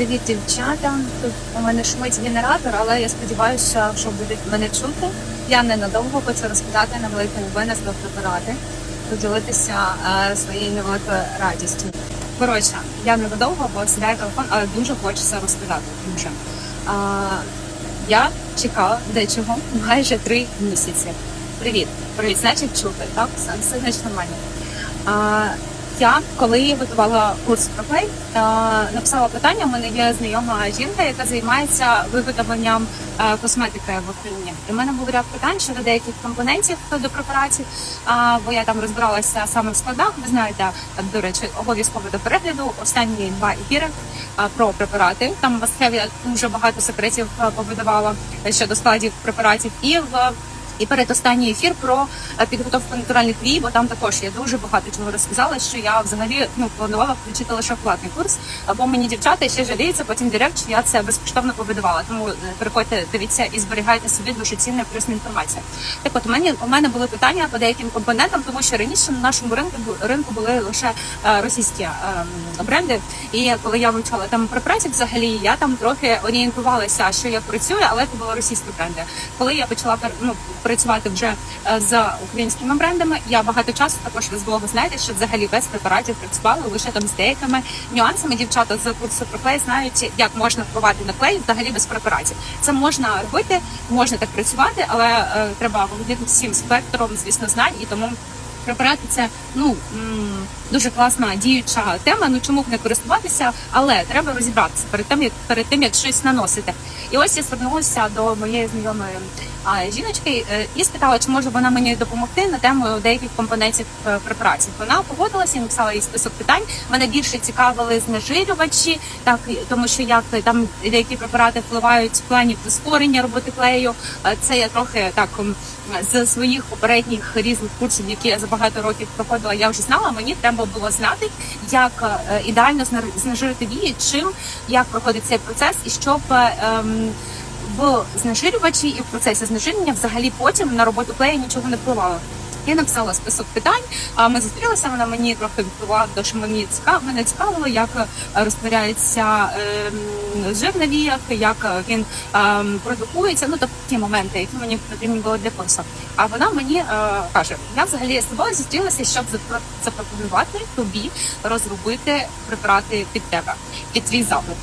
Привіт, дівчата. Тут у мене шумить генератор, але я сподіваюся, що будуть мене чути. Я ненадовго хочу розказати на велику новини про препарати, поділитися е, своєю невеликою радістю. Коротше, я ненадовго, бо сідаю телефон, але дуже хочеться розказати. Дуже. А, я чекала дечого майже три місяці. Привіт, привіт, значить чути, так? Все, все значить нормально. А, я коли готувала курс про клей, е, написала питання. У мене є знайома жінка, яка займається виготовленням е, косметики в Україні. В мене був ряд питань щодо деяких компонентів до препаратів. Бо я там розбиралася саме в складах. Ви знаєте, е, до речі, обов'язково до перегляду останні два ефіри е, про препарати. Там Васхев я дуже багато секретів повидавала щодо складів препаратів і в. І передостанній ефір про е, підготовку натуральних вій, бо там також я дуже багато чого розказала, що я взагалі ну планувала включити лише платний курс. Або мені дівчата ще жаліються потім директ, що я це безкоштовно повидавала. Тому е, переходьте, дивіться і зберігайте собі дуже цінна корисна інформація. Так, от у мене у мене були питання по деяким компонентам, тому що раніше на нашому ринку ринку були лише е, російські бренди. І коли я вивчала там препаратів, взагалі я там трохи орієнтувалася, що як працює, але це були російські бренди. Коли я почала ну, працювати вже е, з українськими брендами, я багато часу також ви з блогу знаєте, що взагалі без препаратів працювала лише там з деякими нюансами. Дівчата з курсу про клей знають, як можна впливати на клей взагалі без препаратів. Це можна робити, можна так працювати, але е, треба володіти всім спектром, звісно, знань і тому. Препарати це ну дуже класна діюча тема. Ну чому б не користуватися, але треба розібратися перед тим, як перед тим як щось наносити. І ось я звернулася до моєї знайомої жіночки е, і спитала, чи може вона мені допомогти на тему деяких компонентів е, препаратів. Вона погодилася і написала їй список питань. Мене більше цікавили знежирювачі, так тому що як там деякі препарати впливають в плані прискорення роботи клею. Е, Це я трохи так з своїх попередніх різних курсів, які я за багато років проходила, я вже знала. Мені треба було знати, як е, ідеально знежирити вії, чим як проходить цей процес, і щоб ем, в знежирювачі і в процесі знежирення взагалі потім на роботу клея нічого не впливало. Я написала список питань. А ми зустрілися. Вона мені трохи відповіла, що мені цікаво, мене цікавило, як е, розтворяється ем, жир на віях, як е, він ем, продукується. Ну тобто ті моменти, які мені потрібні були для курсу. А вона мені е, каже: я взагалі з тобою зустрілася, щоб запро- запропонувати тобі розробити препарати під тебе, під твій запит.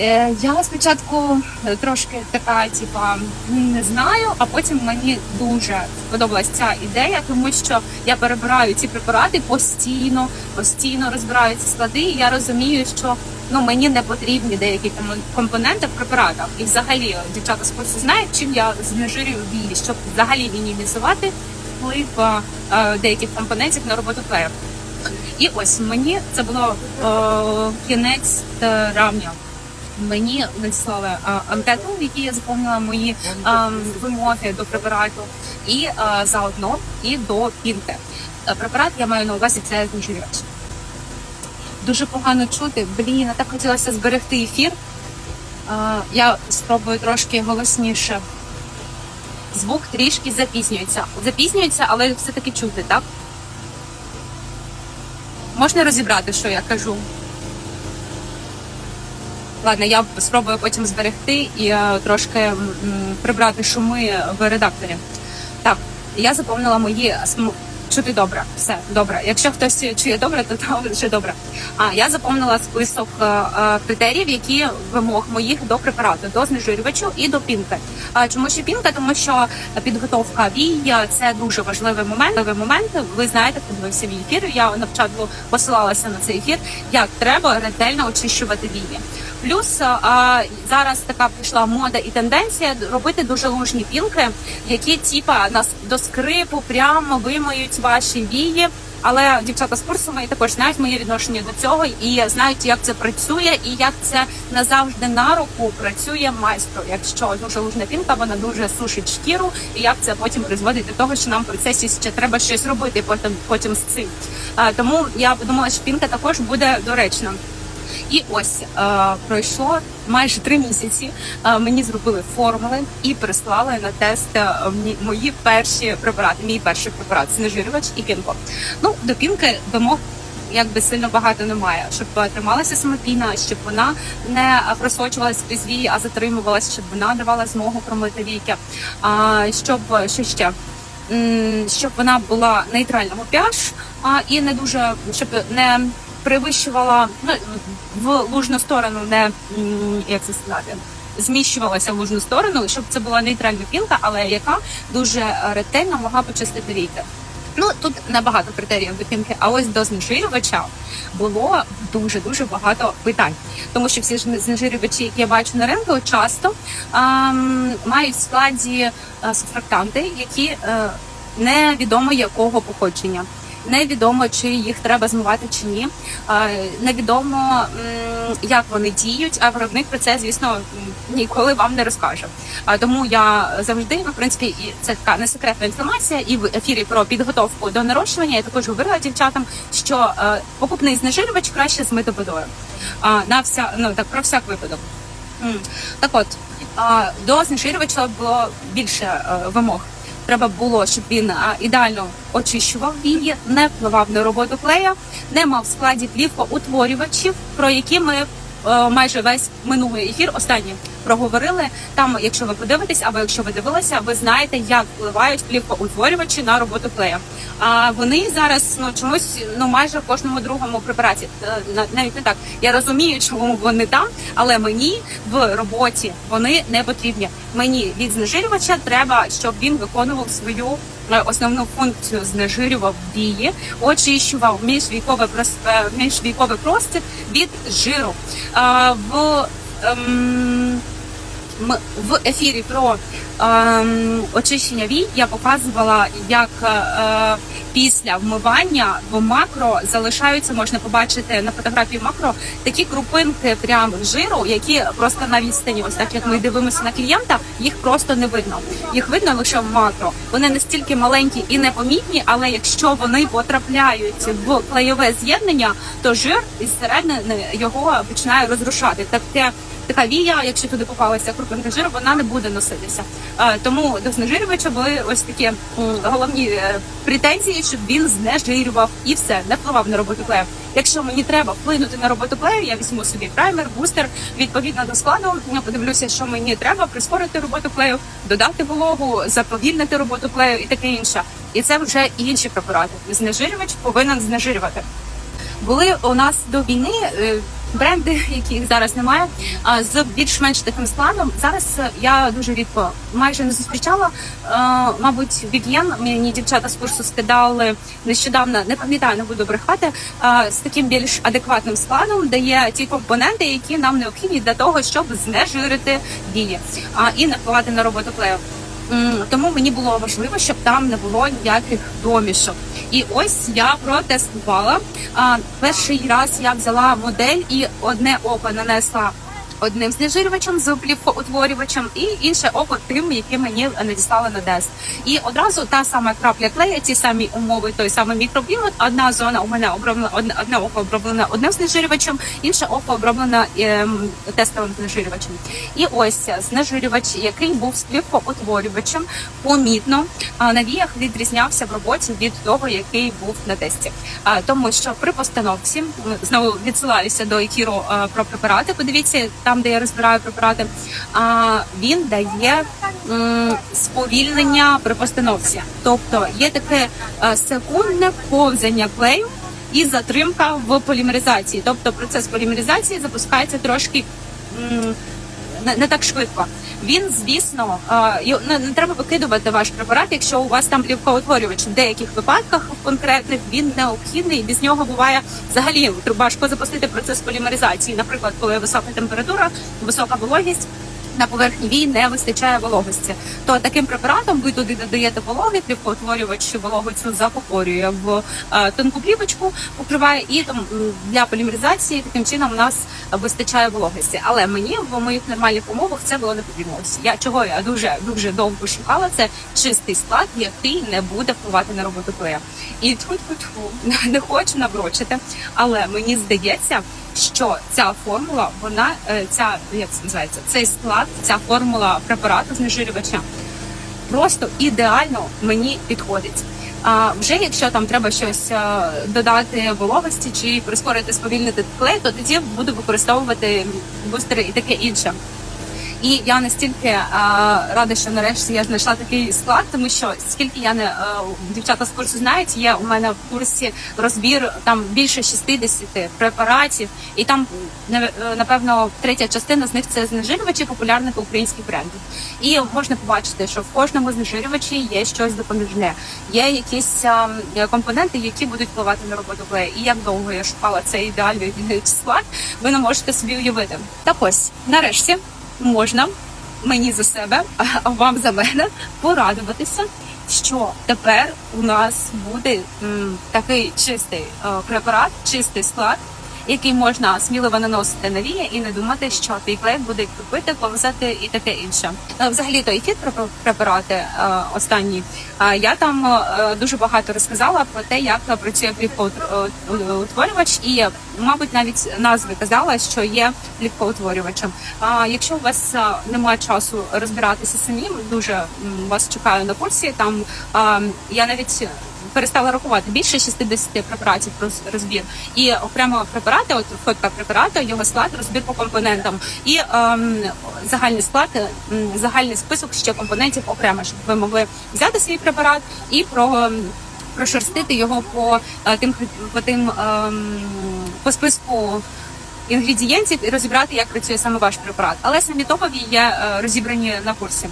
Е, Я спочатку е, трошки така, типа не знаю, а потім мені дуже сподобалась ця ідея, тому що я перебираю ці препарати постійно, постійно розбираю ці склади. І я розумію, що ну мені не потрібні деякі компоненти в препаратах. І взагалі дівчата з знають, чим я знежирюю вії, щоб взагалі мінімізувати вплив е, е, деяких компонентів на роботу клею. І ось мені це було е, кінець травня. Мені надіслали анкету, в якій я заповнила мої вимоги до препарату, і заодно і до пінки. Е, Препарат я маю на увазі це знижувач. Дуже погано чути. Блін, так хотілося зберегти ефір. Я спробую трошки голосніше. Звук трішки запізнюється. Запізнюється, але все-таки чути, так? Можна розібрати, що я кажу? Ладно, я спробую потім зберегти і е, трошки прибрати шуми в редакторі. Так, я заповнила мої чути добре. Все добре. Якщо хтось чує добре, то там вже добре. А я заповнила список е, е, критеріїв, які вимог моїх до препарату, до знежирювачу і до пінки. А чому ще пінка? Тому що підготовка вій це дуже важливий момент. Важливий момент. Ви знаєте, хто дивився мій ефір. Я на початку посилалася на цей ефір, як треба ретельно очищувати вії. Плюс а, зараз така пішла мода і тенденція робити дуже лужні пінки, які типа нас до скрипу прямо вимиють ваші вії. Але дівчата з курсу мої також знають моє відношення до цього і знають, як це працює, і як це назавжди на руку працює майстру. Якщо дуже лужна пінка, вона дуже сушить шкіру, і як це потім призводить до того, що нам в процесі ще треба щось робити потім, потім з цим. А, тому я подумала, що пінка також буде доречна. І ось е, пройшло майже три місяці. Е, мені зробили формули і прислали на тест е, мої перші препарати. Мій перший препарат знежирювач і пінко. Ну до пінки вимог якби сильно багато немає, щоб трималася самопійна, щоб вона не просочувалась крізь вії, а затримувалась, щоб вона давала змогу промити віки. А щоб що ще? Щоб вона була нейтральному pH, а і не дуже щоб не перевищувала ну, в лужну сторону, не як це сказати. Зміщувалася в лужну сторону, щоб це була нейтральна пілка, але яка дуже ретельно могла почистити віки. Ну тут набагато критеріїв до пінки, а ось до знежирювача було дуже дуже багато питань, тому що всі знежирювачі, які я бачу на ринку, часто ем, мають в складі е, сурфактанти, які е, невідомо якого походження. Невідомо, чи їх треба змивати чи ні. Невідомо, як вони діють, а виробник про це, звісно, ніколи вам не розкаже. Тому я завжди, в принципі, і це така не секретна інформація. І в ефірі про підготовку до нарощування я також говорила дівчатам, що е, покупний знежирювач краще змити водою. На вся ну так про всяк випадок. Так от до знежирювача було більше е, вимог. Треба було, щоб він ідеально очищував вії, не впливав на роботу клея, не мав в складі плівкоутворювачів, про які ми е, майже весь минулий ефір останній проговорили. Там, якщо ви подивитесь, або якщо ви дивилися, ви знаєте, як впливають плівкоутворювачі на роботу клея. А вони зараз ну чомусь ну майже в кожному другому препараті. Е, Навіть не так. Я розумію, чому вони там, але мені в роботі вони не потрібні. Мені від знежирювача треба, щоб він виконував свою е, основну функцію, знежирював вії, очищував міжвійковий прос- е, міжвійковий простір від жиру. Е, В ем, в ефірі про ем, очищення вій я показувала, як е, після вмивання в макро залишаються, можна побачити на фотографії макро такі крупинки прям жиру, які просто на відстані, ось так як ми дивимося на клієнта, їх просто не видно. Їх видно лише в макро. Вони настільки маленькі і непомітні, але якщо вони потрапляють в клейове з'єднання, то жир із середини його починає розрушати. Таке така вія, якщо туди попалася крупинка жиру, вона не буде носитися. Тому до знежирювача були ось такі головні е, претензії, щоб він знежирював і все, не впливав на роботу клею. Якщо мені треба вплинути на роботу клею, я візьму собі праймер, бустер відповідно до складу. Я подивлюся, що мені треба прискорити роботу клею, додати вологу, заповільнити роботу клею і таке інше. І це вже інші препарати. Знежирювач повинен знежирювати. Були у нас до війни е, бренди, яких зараз немає, а з більш-менш таким складом. Зараз е, я дуже рідко майже не зустрічала. Е, Мабуть, Вів'єн мені дівчата з курсу скидали нещодавно, не пам'ятаю, не буду брехати, е, з таким більш адекватним складом, де є ті компоненти, які нам необхідні для того, щоб знежирити вії а, і не впливати на роботу клею. Тому мені було важливо, щоб там не було ніяких домішок. І ось я протестувала. Перший раз я взяла модель і одне око нанесла одним знежирювачем з плівкоутворювачем, і інше око тим, яке мені надіслали на тест. І одразу та сама крапля клея, ті самі умови, той самий мікроклімат. Одна зона у мене оброблена, одне, одне око оброблено одним знежирювачем, інше око оброблено ем, тестовим знежирювачем. І ось знежирювач, який був з плівкоутворювачем, помітно а, на віях відрізнявся в роботі від того, який був на тесті. Тому що при постановці знову відсилаюся до ефіру а, про препарати. Подивіться там, де я розбираю препарати. Він дає сповільнення при постановці, тобто є таке а, секундне повзання клею. І затримка в полімеризації, тобто процес полімеризації запускається трошки не так швидко. Він, звісно, е, не, треба викидувати ваш препарат, якщо у вас там плівкоутворювач. В деяких випадках конкретних він необхідний. Без нього буває взагалі важко запустити процес полімеризації. Наприклад, коли висока температура, висока вологість. На поверхні вій не вистачає вологості. То таким препаратом ви туди додаєте вологи, плівкоутворювач вологу цю закупорює в е, тонку плівочку, покриває і там для полімеризації таким чином у нас вистачає вологості. Але мені в моїх нормальних умовах це було не потрібно. Я чого я дуже дуже довго шукала. Це чистий склад, який не буде впливати на роботу клея. І тут не хочу наброчити, але мені здається, що ця формула, вона е, ця як це називається, цей склад, ця формула препарату знежирювача просто ідеально мені підходить. А вже якщо там треба щось е, додати вологості чи прискорити сповільнити клей, то тоді буду використовувати бустери і таке інше. І я настільки е, рада, що нарешті я знайшла такий склад, тому що скільки я не е, дівчата з курсу знають, є у мене в курсі розбір там більше 60 препаратів, і там е, напевно третя частина з них це знежирювачі популярних українських брендів. І можна побачити, що в кожному знежирювачі є щось допоміжне, є якісь е, компоненти, які будуть впливати на роботу клею. І як довго я шукала цей ідеальний склад, ви не можете собі уявити. Так ось нарешті можна мені за себе, а вам за мене порадуватися, що тепер у нас буде такий чистий е, препарат, чистий склад. Який можна сміливо наносити на вії і не думати, що твій клей буде купити, ковзати і таке інше. Е, Взагалі, то і фіт препарати е, останні. е, Я там дуже багато розказала про те, як працює плівкоутворювач, і мабуть навіть назви казала, що є плівкоутворювачем. А якщо у вас немає часу розбиратися самим, дуже вас чекаю на курсі. Там я навіть перестала рахувати більше 60 препаратів роз- розбір. І окремо препарати, от фотка препарату, його склад, розбір по компонентам і ем, загальний склад, загальний список ще компонентів окремо, щоб ви могли взяти свій препарат і про. ем, Прошерстити його по е, тим по тим ем, по списку інгредієнтів і розібрати, як працює саме ваш препарат. Але самі топові є е, розібрані на курсі.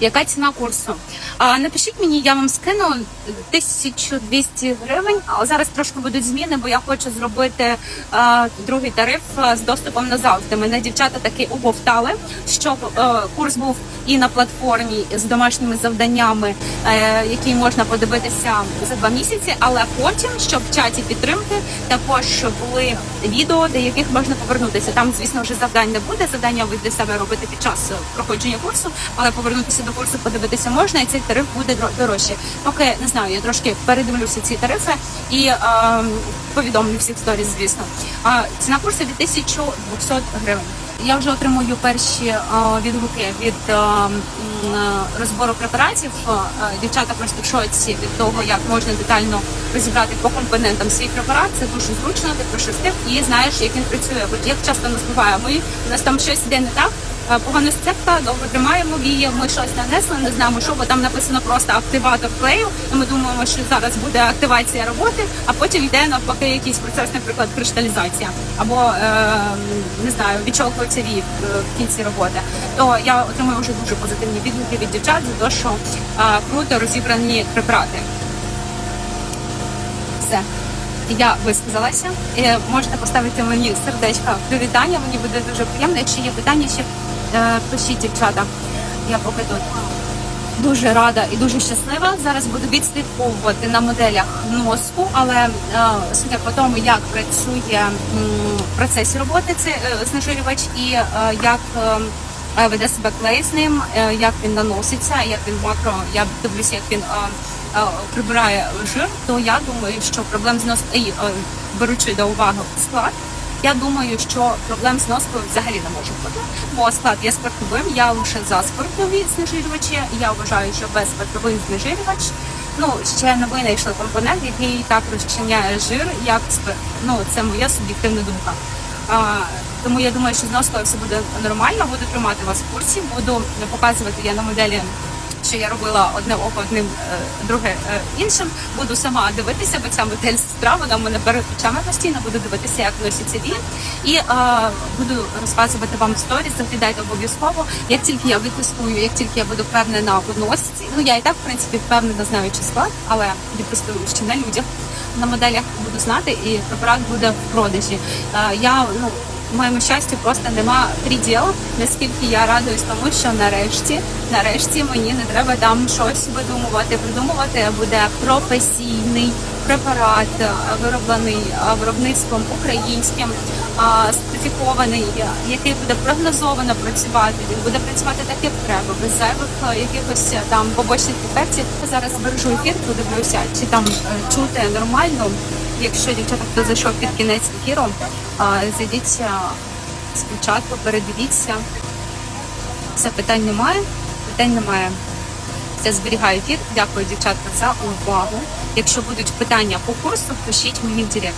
Яка ціна курсу? А, напишіть мені, я вам скину 1200 гривень. А зараз трошки будуть зміни, бо я хочу зробити а, другий тариф а, з доступом назавжди. Мене дівчата таки оговтали, щоб е, курс був і на платформі з домашніми завданнями, е, які можна подивитися за два місяці. Але потім, щоб в чаті підтримки, також були відео, до яких можна повернутися. Там, звісно, вже завдань не буде. Завдання ви для себе робити під час проходження курсу, але повернутися до курсу подивитися можна, і цей тариф буде дорожче. Поки не знаю, я трошки передивлюся ці тарифи і е, повідомлю всіх сторіс, звісно. А ціна курсу 2200 гривень. Я вже отримую перші е, відгуки від е, е, розбору препаратів. Е, Дівчата просто в шоці від того, як можна детально розібрати по компонентам свій препарат. Це дуже зручно, ти прошерстив і знаєш, як він працює. От як часто нас буває, ми у нас там щось іде не так. Е, Погана сцепка, довго тримаємо вії, ми щось нанесли, не знаємо, що, бо там написано просто активатор клею. І ми думаємо, що зараз буде активація роботи, а потім йде навпаки якийсь процес, наприклад, кришталізація або е, не знаю, відчолкуються вії в, в кінці роботи. То я отримую вже дуже позитивні відгуки від дівчат за те, що е, круто розібрані препарати. Все. Я висказалася. Е, Можете поставити мені сердечко привітання. Мені буде дуже приємно. Якщо є питання, ще е, пишіть дівчата. Я поки тут дуже рада і дуже щаслива. Зараз буду відслідковувати на моделях носку, але е, судя по тому, як працює в процесі роботи цей е, знежирювач і е, як е, е, веде себе клей з ним, е, як він наноситься, як він макро. Я дивлюся, як він. е, е, Прибирає жир, то я думаю, що проблем з нос... і, е, беручи до уваги склад, я думаю, що проблем з носкою взагалі не може бути, бо склад є спиртовим. Я лише за спиртові знежирювачі. Я вважаю, що без спиртовий знежирювач. Ну ще не винайшли компонент, який так розчиняє жир, як спирт. Ну це моя суб'єктивна думка. А, тому я думаю, що з носкою все буде нормально. Буду тримати вас в курсі. Буду показувати я на моделі що я робила одне око одним, е, друге е, іншим. Буду сама дивитися, бо ця модель сестра, вона мене перед очами постійно. Буду дивитися, як носяться вії. І е, буду розказувати вам сторіс. Заглядайте обов'язково. Як тільки я витестую, як тільки я буду впевнена в носці, ну я і так в принципі впевнена, знаючи склад, але відтестую ще на людях. На моделях буду знати, і препарат буде в продажі. Е, я ну моєму щастю просто нема приділ, наскільки я радуюсь тому, що нарешті, нарешті мені не треба там щось видумувати, придумувати. Буде професійний препарат, е, вироблений е, виробництвом українським, сертифікований, е, який буде прогнозовано працювати. Він буде працювати так, як треба, без зайвих якихось там побочних ефектів. Зараз збережу ефір, подивлюся, чи там чути нормально. Якщо дівчата хто зайшов під кінець ефіру, зайдіть спочатку, передивіться. Все питань немає. Питань немає. Я зберігаю ефір. Дякую, дівчатка, за увагу. Якщо будуть питання по курсу, пишіть мені в директ.